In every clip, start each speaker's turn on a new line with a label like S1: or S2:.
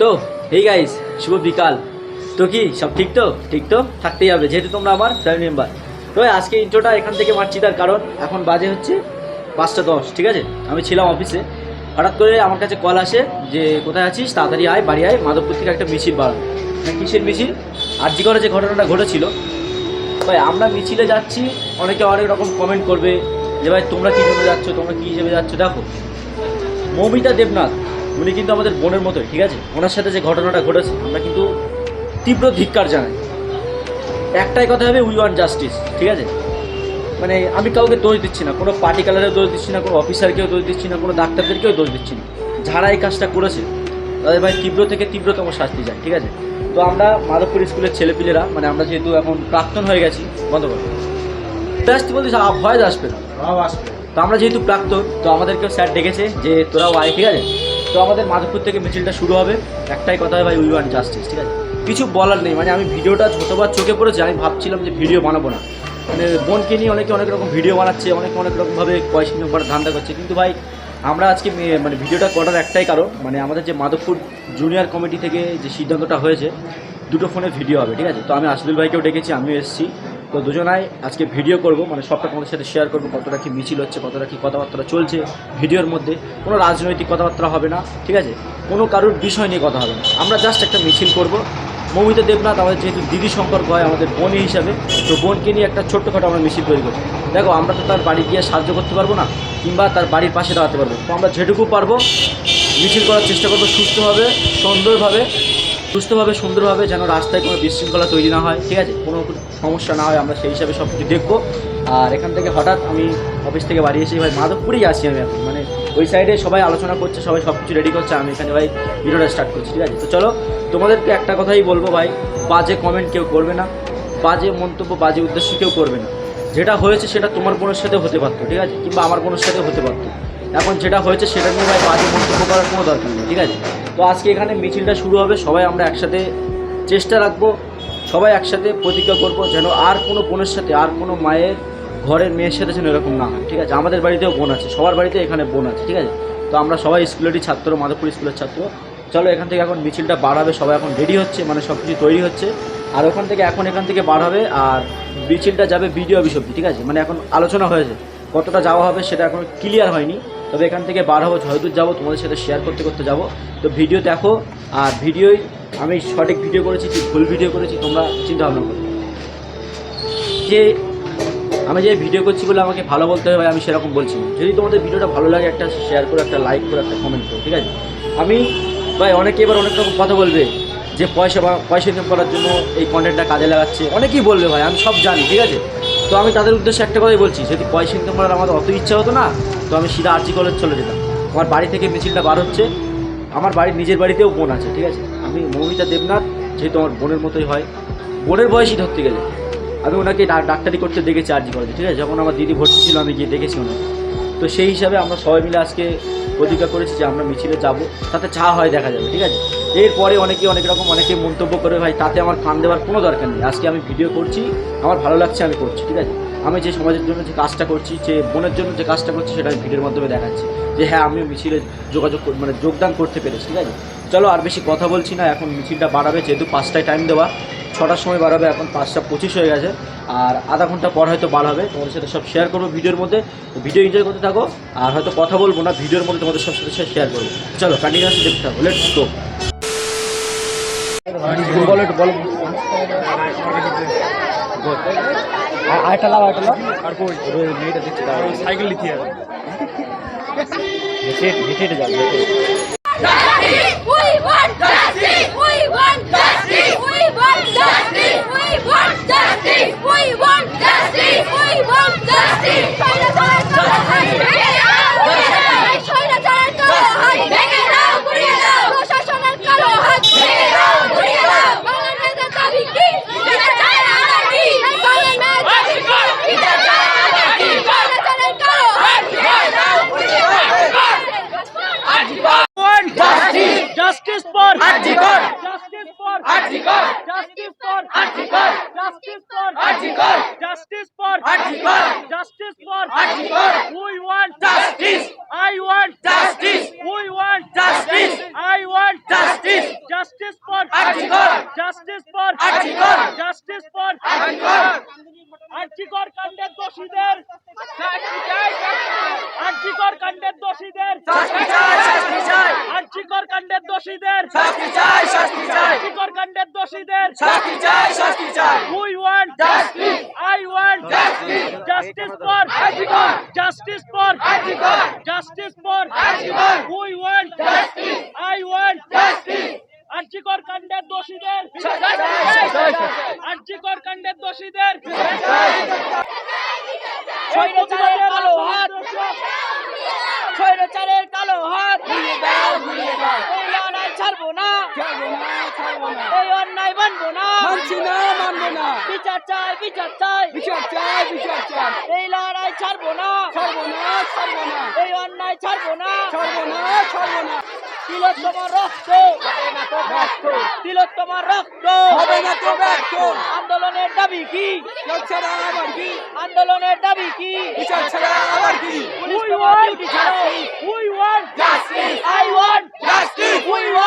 S1: তো এই গাইস শুভ বিকাল। তো কি, সব ঠিক তো? ঠিক তো? থাকতেই হবে, যেহেতু তোমরা আমার ফ্যামিলি মেম্বার তো আজকে ইন্ট্রোটা এখান থেকে মারছি তার কারণ, এখন বাজে হচ্ছে পাঁচটা দশ, ঠিক আছে? আমি ছিলাম অফিসে হঠাৎ করে আমার কাছে কল আসে যে, কোথায় আছিস? তাড়াতাড়ি আয়, বাড়ি আয়, মাধবপুর থেকে একটা মিছিল বাড়ানো কিসের মিছিল? আর জি করে যে ঘটনাটা ঘটেছিল। ভাই, আমরা মিছিলে যাচ্ছি, অনেকে অনেক রকম কমেন্ট করবে যে, ভাই, তোমরা কী জন্য যাচ্ছ? তোমরা কী হিসেবে যাচ্ছ? দেখো, মৌমিতা দেবনাথ উনি কিন্তু আমাদের বোনের মতোই ঠিক আছে? ওনার সাথে যে ঘটনাটা ঘটেছে আমরা কিন্তু তীব্র ধিক্কার জানাই। একটাই কথা হবে উই ওয়ান্ট জাস্টিস ঠিক আছে? মানে আমি কাউকে দোষ দিচ্ছি না কোনো পার্টি কালারেও দোষ দিচ্ছি না কোনো অফিসারকেও দোষ দিচ্ছি না কোনো ডাক্তারদেরকেও দোষ দিচ্ছি না। যারা এই কাজটা করেছে তাদের ভাই তীব্র থেকে তীব্রতম শাস্তি যায় ঠিক আছে? তো আমরা মাধবপুর স্কুলের ছেলেপিলেরা মানে আমরা যেহেতু এখন প্রাক্তন হয়ে গেছি বন্ধ করো। আসতে বলতে ভয় আসবে না।
S2: সব আসবে।
S1: তো আমরা যেহেতু প্রাক্তন তো আমাদেরকেও স্যার ডেকেছে যে তোরাও আয় ঠিক আছে? তো আমাদের মাধবপুর থেকে মিছিলটা শুরু হবে। একটাই কথা ভাই উই ওয়ান জাস্টিস ঠিক আছে? কিছু বলার নেই মানে আমি ভিডিওটা যতবার চোখে পড়েছে, আমি ভাবছিলাম যে ভিডিও বানাবো না। মানে বোনকে নিয়ে অনেকে অনেক রকম ভিডিও বানাচ্ছে, অনেকে অনেক রকমভাবে পয়সা ইনকাম ধান্দা করছে। কিন্তু ভাই, আমরা আজকে মানে ভিডিওটা করার একটাই কারণ মানে আমাদের যে মাধবপুর জুনিয়র কমিটি থেকে যে সিদ্ধান্তটা হয়েছে, দুটো ফোনে ভিডিও হবে, ঠিক আছে? তো আমি আসদুল ভাইকেও ডেকেছি, আমিও এসেছি। তো দুজনাই আজকে ভিডিও করব মানে সবটা তোমাদের সাথে শেয়ার করব, কতটা কি মিছিল হচ্ছে, কতটা কি কথাবার্তা চলছে ভিডিওর মধ্যে। কোনো রাজনৈতিক কথাবার্তা হবে না, ঠিক আছে? কোনো কারোর বিষয় নিয়ে কথা হবে না। আমরা জাস্ট একটা মিছিল করব। মৌমিতা দেবনাথ আমাদের যেহেতু দিদি সম্পর্ক হয়, আমাদের বোন হিসাবে, তো বোনকে নিয়ে একটা ছোট্টখাটো আমরা মিছিল তৈরি করছি দেখো, আমরা তো তার বাড়ি গিয়ে সাহায্য করতে পারব না, কিংবা তার বাড়ির পাশে দাঁড়াতে পারব। তো আমরা যেটুকু পারব, মিছিল করার চেষ্টা করব সুস্থভাবে, সুন্দরভাবে সুস্থভাবে, সুন্দরভাবে যেন রাস্তায় কোনো বিশৃঙ্খলা তৈরি না হয়, ঠিক আছে? কোনো সমস্যা না হয়, আমরা সেই হিসাবে সব কিছু দেখব। আর এখান থেকে হঠাৎ আমি অফিস থেকে বাড়ি এসে ভাই মাধবপুরেই আসি আমি এখন। মানে ওই সাইডে সবাই আলোচনা করছে, সবাই সব কিছু রেডি করছে, আমি এখানে ভাই ভিডিওটা স্টার্ট করছি, ঠিক আছে? তো চলো, তোমাদেরকে একটা কথাই বলব ভাই, বাজে কমেন্ট কেউ করবে না, বাজে মন্তব্য, বাজে উদ্দেশ্য কেউ করবে না। যেটা হয়েছে সেটা তোমার বোনের সাথে হতে পারতো, ঠিক আছে? কিংবা আমার বোনের সাথে হতে পারতো। এখন যেটা হয়েছে সেটা নিয়ে ভাই বাজে মন্তব্য করার কোনো দরকার নেই, ঠিক আছে? তো আজকে এখানে মিছিলটা শুরু হবে। সবাই আমরা একসাথে চেষ্টা রাখব। সবাই একসাথে প্রতিজ্ঞা করব যেন আর কোনো বোনের সাথে, আর কোনো মায়ের ঘরের মেয়ের সাথে যেন এরকম না হয়। ঠিক আছে? আমাদের বাড়িতেও বোন আছে, সবার বাড়িতে এখানে বোন আছে, ঠিক আছে? তো আমরা সবাই স্কুলেরই ছাত্র, মাধবপুর স্কুলের ছাত্র। চলো এখান থেকে এখন মিছিলটা বাড়াবে, সবাই এখন রেডি হচ্ছে মানে সব কিছু তৈরি হচ্ছে। আর ওখান থেকে এখন এখান থেকে বাড়াবে আর মিছিলটা যাবে বিডিও অফিস অব্দি ঠিক আছে? মানে এখন আলোচনা হয়েছে, কতটা যাওয়া হবে সেটা এখন ক্লিয়ার হয়নি। তবে এখান থেকে বার হব জয়দূর যাব, তোমাদের সাথে শেয়ার করতে করতে যাব। তো ভিডিও দেখো, আর ভিডিওই আমি সঠিক ভিডিও করেছি কি ভুল ভিডিও করেছি তোমরা চিন্তা ভাবনা করো। যে আমি যে ভিডিও করছি বলে আমাকে ভালো বলতে হবে আমি সেরকম বলছি যদি তোমাদের ভিডিওটা ভালো লাগে, একটা শেয়ার করো, একটা লাইক করো, একটা কমেন্ট করো, ঠিক আছে? আমি ভাই, অনেকে এবার অনেক রকম কথা বলবে যে পয়সা পয়সা ইনকাম করার জন্য এই কন্টেন্টটা কাজে লাগাচ্ছে। অনেকেই বলবে ভাই, আমি সব জানি, ঠিক আছে? তো আমি তাদের উদ্দেশ্যে একটা কথাই বলছি, যদি পয়সা ইনকাম করার আমার অত ইচ্ছা হতো না, তো আমি সিধা আর্জি কলেজ চলে যেতাম। আমার বাড়ি থেকে মিছিলটা বার হচ্ছে, আমার বাড়ির নিজের বাড়িতেও বোন আছে, ঠিক আছে? আমি মৌমিতা দেবনাথ, যেহেতু আমার বোনের মতোই হয়, বোনের বয়সই ধরতে গেলে। আমি ওনাকে ডাক্তারি করতে দেখেছি আর্জি কলেজে ঠিক আছে? যখন আমার দিদি ভর্তি ছিল, আমি গিয়ে দেখেছি ওনাকে। তো সেই হিসাবে আমরা সবাই মিলে আজকে প্রতিজ্ঞা করেছি যে আমরা মিছিলে যাব, তাতে চা হয় দেখা যাবে, ঠিক আছে? এরপরে অনেকে অনেক রকম, অনেকে মন্তব্য করে ভাই, তাতে আমার কান দেওয়ার কোনো দরকার নেই। আজকে আমি ভিডিও করছি, আমার ভালো লাগছে, আমি করছি, ঠিক আছে? আমি যে সমাজের জন্য যে কাজটা করছি, যে বোনের জন্য যে কাজটা করছি, সেটা আমি ভিডিওর মাধ্যমে দেখাচ্ছি। যে হ্যাঁ আমিও মিছিলে যোগাযোগ মানে যোগদান করতে পেরেছি, ঠিক আছে? চলো আর বেশি কথা বলছি না, এখন মিছিলটা বাড়াবে, যেহেতু পাঁচটায় টাইম দেওয়া ছটার সময় বার হবে এখন পাঁচটা পঁচিশ হয়ে গেছে আর আধা ঘণ্টা পর হয়তো বার হবে। তোমাদের সাথে সব শেয়ার করব ভিডিওর মধ্যে। ভিডিও এনজয় করতে থাকো আর হয়তো কথা বলব না ভিডিওর মধ্যে তোমাদের সব সাথে শেয়ার করব। চলো কন্টিনিউসলি দেখতে থাকো লেটস গো বলো। একটু আরেকটা লাভ আরেকটা লাভ
S2: আর কই?
S1: মেয়েটা দেখছি
S2: সাইকেল লিখি
S1: হেঁটে হেঁটে হেঁটে যাবে
S2: আর্যিকর
S1: কাণ্ডের
S2: দোষীদের
S1: আর্যিকর কাণ্ডের দোষীদের
S2: আর্যিকর কাণ্ডের দোষীদের
S1: আর্যিকর কাণ্ডের দোষীদের
S2: we want I want justice for justice for justice for we want I want RG Kar কাণ্ডের দোষীদের! আর্যিকর কাণ্ডের দোষীদের
S3: স্বৈরাচারের কালো হাত স্বৈরাচারের কালো হাত এই লড়াই ছাড়বো না। এই অন্যায় মানবো না।
S1: মানছি না মানবো না।
S3: বিচার চাই বিচার চাই।
S1: বিচার চাই বিচার চাই।
S3: এই লড়াই ছাড়বো না।
S1: ছাড়বো না ছাড়বো না।
S3: এই অন্যায় ছাড়বো না।
S1: ছাড়বো না ছাড়বো না।
S3: তিলোত্তমার রক্ত। তিলোত্তমার রক্ত।
S1: হবে না তো ব্যর্থ।
S3: আন্দোলনের দাবি কি?
S1: ছাড়া আবার কি?
S3: আন্দোলনের দাবি কি?
S1: বিচার ছাড়া আবার কি?
S2: We want
S1: justice
S3: we want
S1: justice
S3: I want
S1: justice
S3: we want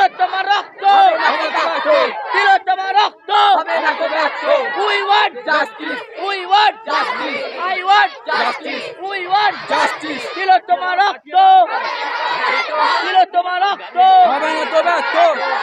S1: Justice!
S3: তিলোত্তমার রক্ত। হবে না তো ব্যর্থ তিলোত্তমার রক্ত।
S2: We want
S3: justice we want justice I want
S1: justice
S3: we want
S1: justice
S3: তিলোত্তমার রক্ত। তিলোত্তমার রক্ত।
S1: হবে না তো ব্যর্থ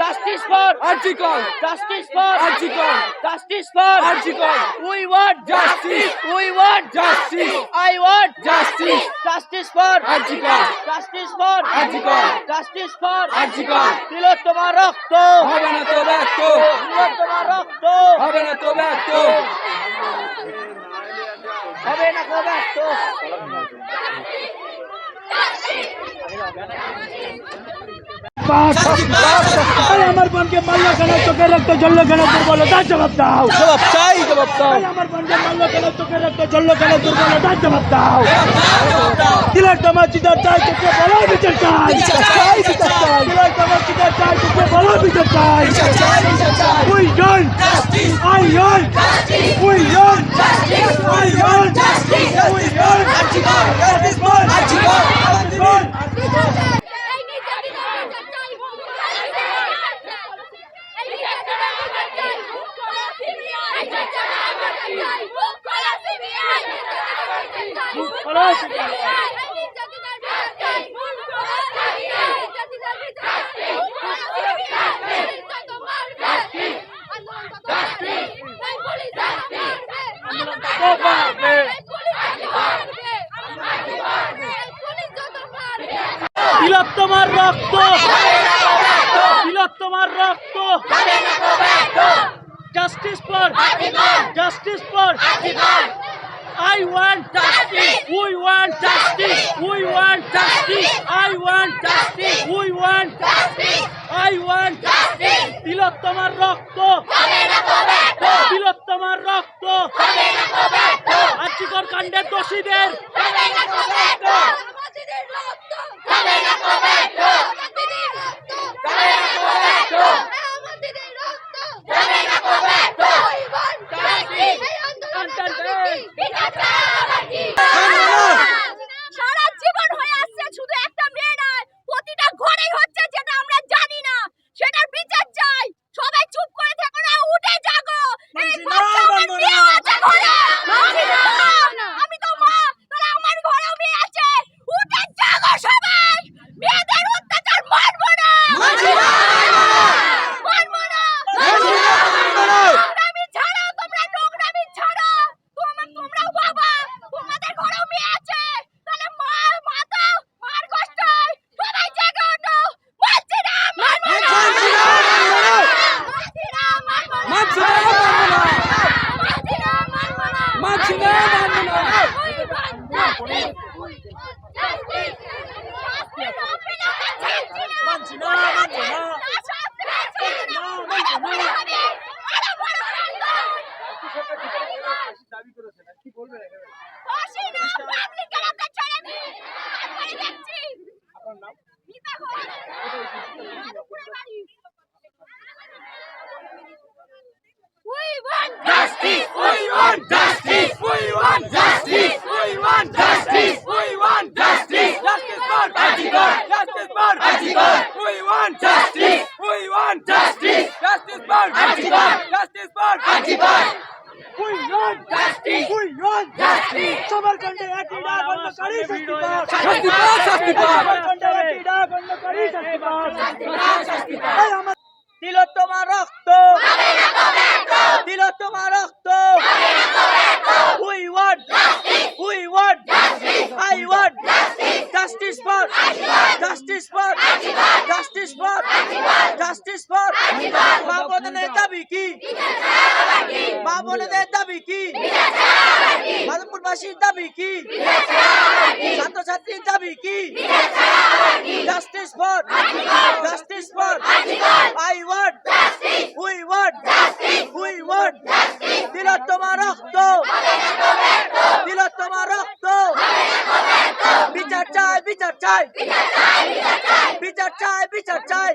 S3: justice for
S1: RG Kar
S3: justice for
S1: RG Kar
S3: justice for
S1: RG Kar
S3: we want
S1: Justice!
S3: We want
S1: justice
S3: I want
S1: justice
S3: justice for
S1: RG Kar
S3: justice for
S1: RG Kar
S3: justice for
S1: RG Kar
S3: তিলোত্তমার রক্ত।
S1: হবে না তো ব্যর্থ।
S3: তিলোত্তমার রক্ত।
S1: হবে না তো
S3: হবে না ব্যর্থ।
S2: আমার বোনকে মারলো কেন? চোখে রক্ত জ্বললো কেন? দুর্বলতার জবাব দাও।
S1: জবাব চাই জবাব দাও
S2: আমার বোনকে মারলো কেন? চোখে রক্ত জ্বললো কেন? দুর্বলতার জবাব দাও। তিলক তোমার চিতার চাই চোখে বলো বিচার চাই।
S1: চাই, বিচার চাই।
S2: তিলক তোমার চিতার চাই চোখে বলো বিচার চাই। We done I done we done I done
S3: police মারবে আন্দোলন কত মারবে এই পুলিশ যত মারবে
S2: তিলোত্তমার রক্ত রক্ত justice for justice for I want justice. We want justice. We want justice. I want justice. We want justice. I want justice. তিলোত্তমার রক্ত তিলোত্তমার রক্ত আর্চিকর কাণ্ডের দোষীদের
S3: আমাদের রক্ত যাবে না কবে আমাদের রক্ত যাবে না কবে আমাদের রক্ত যাবে না কবে ওই বল এই আন্দোলন সারা জীবন হয়ে আসছে শুধু একটা মেয়ে নয় প্রতিটা ঘরেই হচ্ছে যেটা আমরা জানি না সেটার বিচার চাই সবাই চুপ করে থাকো না উঠে জাগো এই বাচ্চা আমার মেয়ে আছে ঘরে আমি তো মা তাহলে আমার ঘরেও মেয়ে আছে উঠে জাগো সবাই মেয়েদের অত্যাচার মানবো না মানবো না নোংরামি ছাড়ো তোমরা নোংরামি ছাড়ো তোমরা তোমরাও বাবা তোমাদের ঘরেও মেয়ে আছে তাহলে মা মা তো মার কষ্ট হয়। সবাই জেগে ওঠো মানছি না মানবো না মানছি না মানবো না মানছি না মানবো না মানছি না মানবো না ওই বাচ্চা ওই মানছি না মানছি না We want justice! We want justice! We want justice! We want justice! We want justice! Justice for Ajikar! Justice for Ajikar! We want justice! We want justice! Justice for Ajikar! Justice for Ajikar! We want justice! We want justice! সমরকন্ডে একই ডাক বন্ধ করি শাস্তিপাত শাস্তিপাত শাস্তিপাত সমরকন্ডে একই ডাক বন্ধ করি তোমার রক্ত দিল তিলোত্তমা রক্ত we want we want I want justice for justice for justice for justice for দাবি কি মা বোনদের দাবি কি মাধবপুরবাসীর দাবি কি ছাত্রছাত্রীর দাবি কি justice for justice for I want we want we want Tilottama রক্ত। তিলোত্তমা রক্ত। বিচার চাই বিচার চাই। বিচার চাই বিচার চাই।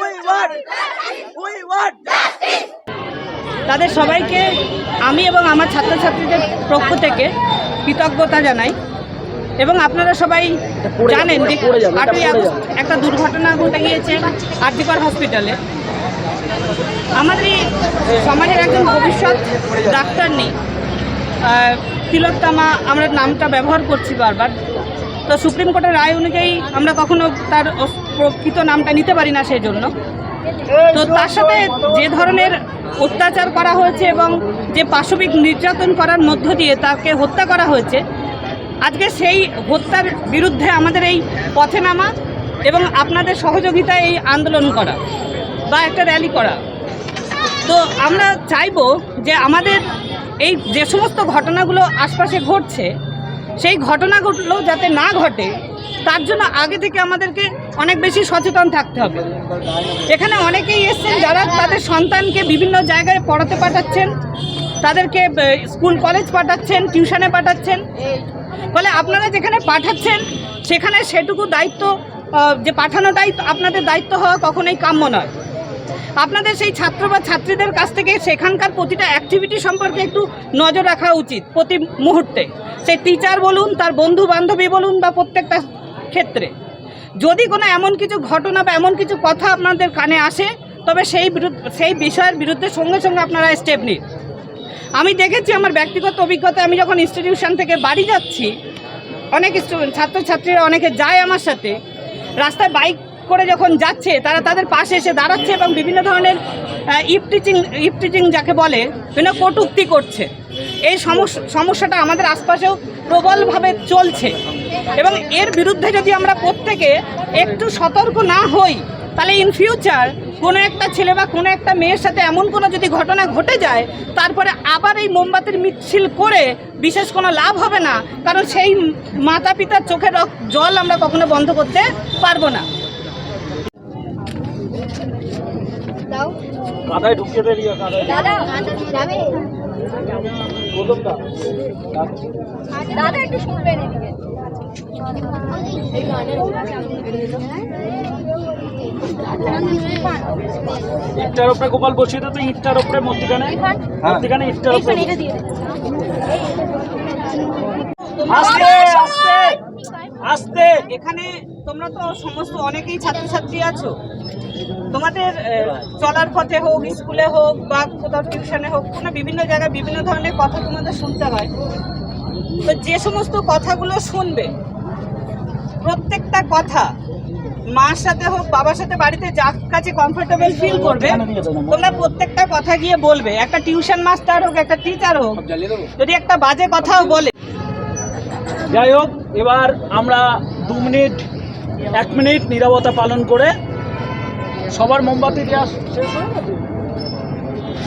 S3: উই ওয়ান্ট উই ওয়ান্ট
S4: তাদের সবাইকে আমি এবং আমার ছাত্রছাত্রীদের পক্ষ থেকে কৃতজ্ঞতা জানাই। এবং আপনারা সবাই জানেন যে আটই আগস্ট একটা দুর্ঘটনা ঘটে গিয়েছে আরজিকর হসপিটালে আমাদের এই সমাজের একজন ভবিষ্যৎ ডাক্তার নেই। তিলোত্তমা, আমরা নামটা ব্যবহার করছি বারবার। তো সুপ্রিম কোর্টের রায় অনুযায়ী আমরা কখনো তার প্রকৃত নামটা নিতে পারি না সেই জন্য তো তার সাথে যে ধরনের অত্যাচার করা হয়েছে এবং যে পাশবিক নির্যাতন করার মধ্য দিয়ে তাকে হত্যা করা হয়েছে, আজকে সেই হত্যার বিরুদ্ধে আমাদের এই পথে নামা এবং আপনাদের সহযোগিতায় এই আন্দোলন করা বা একটা র্যালি করা। তো আমরা চাইব যে আমাদের এই যে সমস্ত ঘটনাগুলো আশপাশে ঘটছে, সেই ঘটনাগুলো যাতে না ঘটে, তার জন্য আগে থেকে আমাদেরকে অনেক বেশি সচেতন থাকতে হবে। এখানে অনেকেই এসছেন যারা তাদের সন্তানকে বিভিন্ন জায়গায় পড়াতে পাঠাচ্ছেন, তাদেরকে স্কুল কলেজ পাঠাচ্ছেন, টিউশনে পাঠাচ্ছেন। ফলে আপনারা যেখানে পাঠাচ্ছেন, সেখানে সেটুকু দায়িত্ব যে পাঠানোটাই আপনাদের দায়িত্ব হওয়া কখনোই কাম্য নয়। আপনাদের সেই ছাত্র বা ছাত্রীদের কাছ থেকে সেখানকার প্রতিটা অ্যাক্টিভিটি সম্পর্কে একটু নজর রাখা উচিত প্রতি মুহূর্তে। সেই টিচার বলুন, তার বন্ধু বান্ধবী বলুন বা প্রত্যেকটা ক্ষেত্রে। যদি কোনো এমন কিছু ঘটনা বা এমন কিছু কথা আপনাদের কানে আসে, তবে সেই সেই বিষয়ের বিরুদ্ধে সঙ্গে সঙ্গে আপনারা স্টেপ নিন। আমি দেখেছি আমার ব্যক্তিগত অভিজ্ঞতা আমি যখন ইনস্টিটিউশন থেকে বাড়ি যাচ্ছি, অনেক ছাত্রছাত্রীরা অনেকে যায় আমার সাথে। রাস্তায় বাইক করে যখন যাচ্ছে, তারা তাদের পাশে এসে দাঁড়াচ্ছে এবং বিভিন্ন ধরনের ইপ টিচিং ইপ টিচিং যাকে বলে, বিভিন্ন কটুক্তি করছে। এই সমস্যা সমস্যাটা আমাদের আশপাশেও প্রবলভাবে চলছে। এবং এর বিরুদ্ধে যদি আমরা প্রত্যেকে একটু সতর্ক না হই, তাহলে ইন ফিউচার কোনো একটা ছেলে বা কোনো একটা মেয়ের সাথে এমন কোনো যদি ঘটনা ঘটে যায়, তারপরে আবার এই মোমবাতির মিছিল করে বিশেষ কোনো লাভ হবে না। কারণ সেই মাতা পিতার চোখের জল আমরা কখনো বন্ধ করতে পারব না।
S2: কাদায় ঢুকিয়ে কাদায়।
S3: দাদা যাবে।
S2: প্রথমটা।
S3: দাদা একটু শুনবেন এদিকে।
S2: ইটটার উপরে গোপাল বসিয়ে দিত ইটটার উপরে মধ্যখানে। মধ্যখানে ইটটার উপরে আস্তে।
S4: এখানে তোমরা তো সমস্ত অনেকেই ছাত্রছাত্রী আছো। তোমাদের চলার পথে হোক, স্কুলে হোক বা কোথাও টিউশনে হোক, কোনো বিভিন্ন জায়গায় বিভিন্ন ধরনের কথা তোমাদের শুনতে হয়। তো যে সমস্ত কথাগুলো শুনবে, প্রত্যেকটা কথা মার সাথে হোক, বাবার সাথে বাড়িতে যার কাছে কমফোর্টেবল ফিল করবে, তোমরা প্রত্যেকটা কথা গিয়ে বলবে। একটা টিউশন মাস্টার হোক, একটা টিচার হোক, যদি একটা বাজে কথাও বলে।
S2: যাই হোক, এবার আমরা দু মিনিট, এক মিনিট নিরবতা পালন করে সবার মোমবাতি দেওয়া শেষ হয়ে গেছে?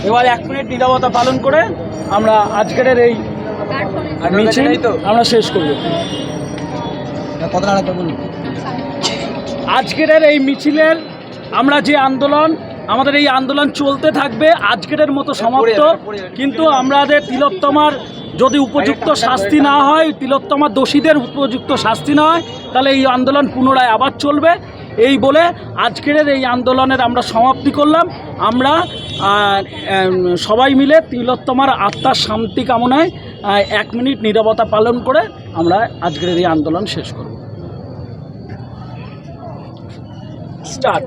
S2: এবার এক মিনিট নিরাপত্তা পালন করে আমরা আজকের এই মিছিল আমরা শেষ করব আজকের এই মিছিলের আমরা যে আন্দোলন আমাদের এই আন্দোলন চলতে থাকবে আজকের মতো সমাপ্ত। কিন্তু আমাদের তিলোত্তমার যদি উপযুক্ত শাস্তি না হয় তিলোত্তমার দোষীদের উপযুক্ত শাস্তি না হয় তাহলে এই আন্দোলন পুনরায় আবার চলবে। এই বলে আজকের এই আন্দোলনের আমরা সমাপ্তি করলাম। আমরা সবাই মিলে তিলোত্তমার আত্মার শান্তি কামনায় এক মিনিট নীরবতা পালন করে আমরা আজকের এই আন্দোলন শেষ করব। স্টার্ট।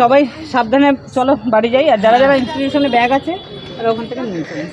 S4: সবাই সাবধানে চলো, বাড়ি যাই। আর যারা যারা ইনস্টিটিউশনে ব্যাগ আছে, তারা ওখান থেকে নিয়ে চলো।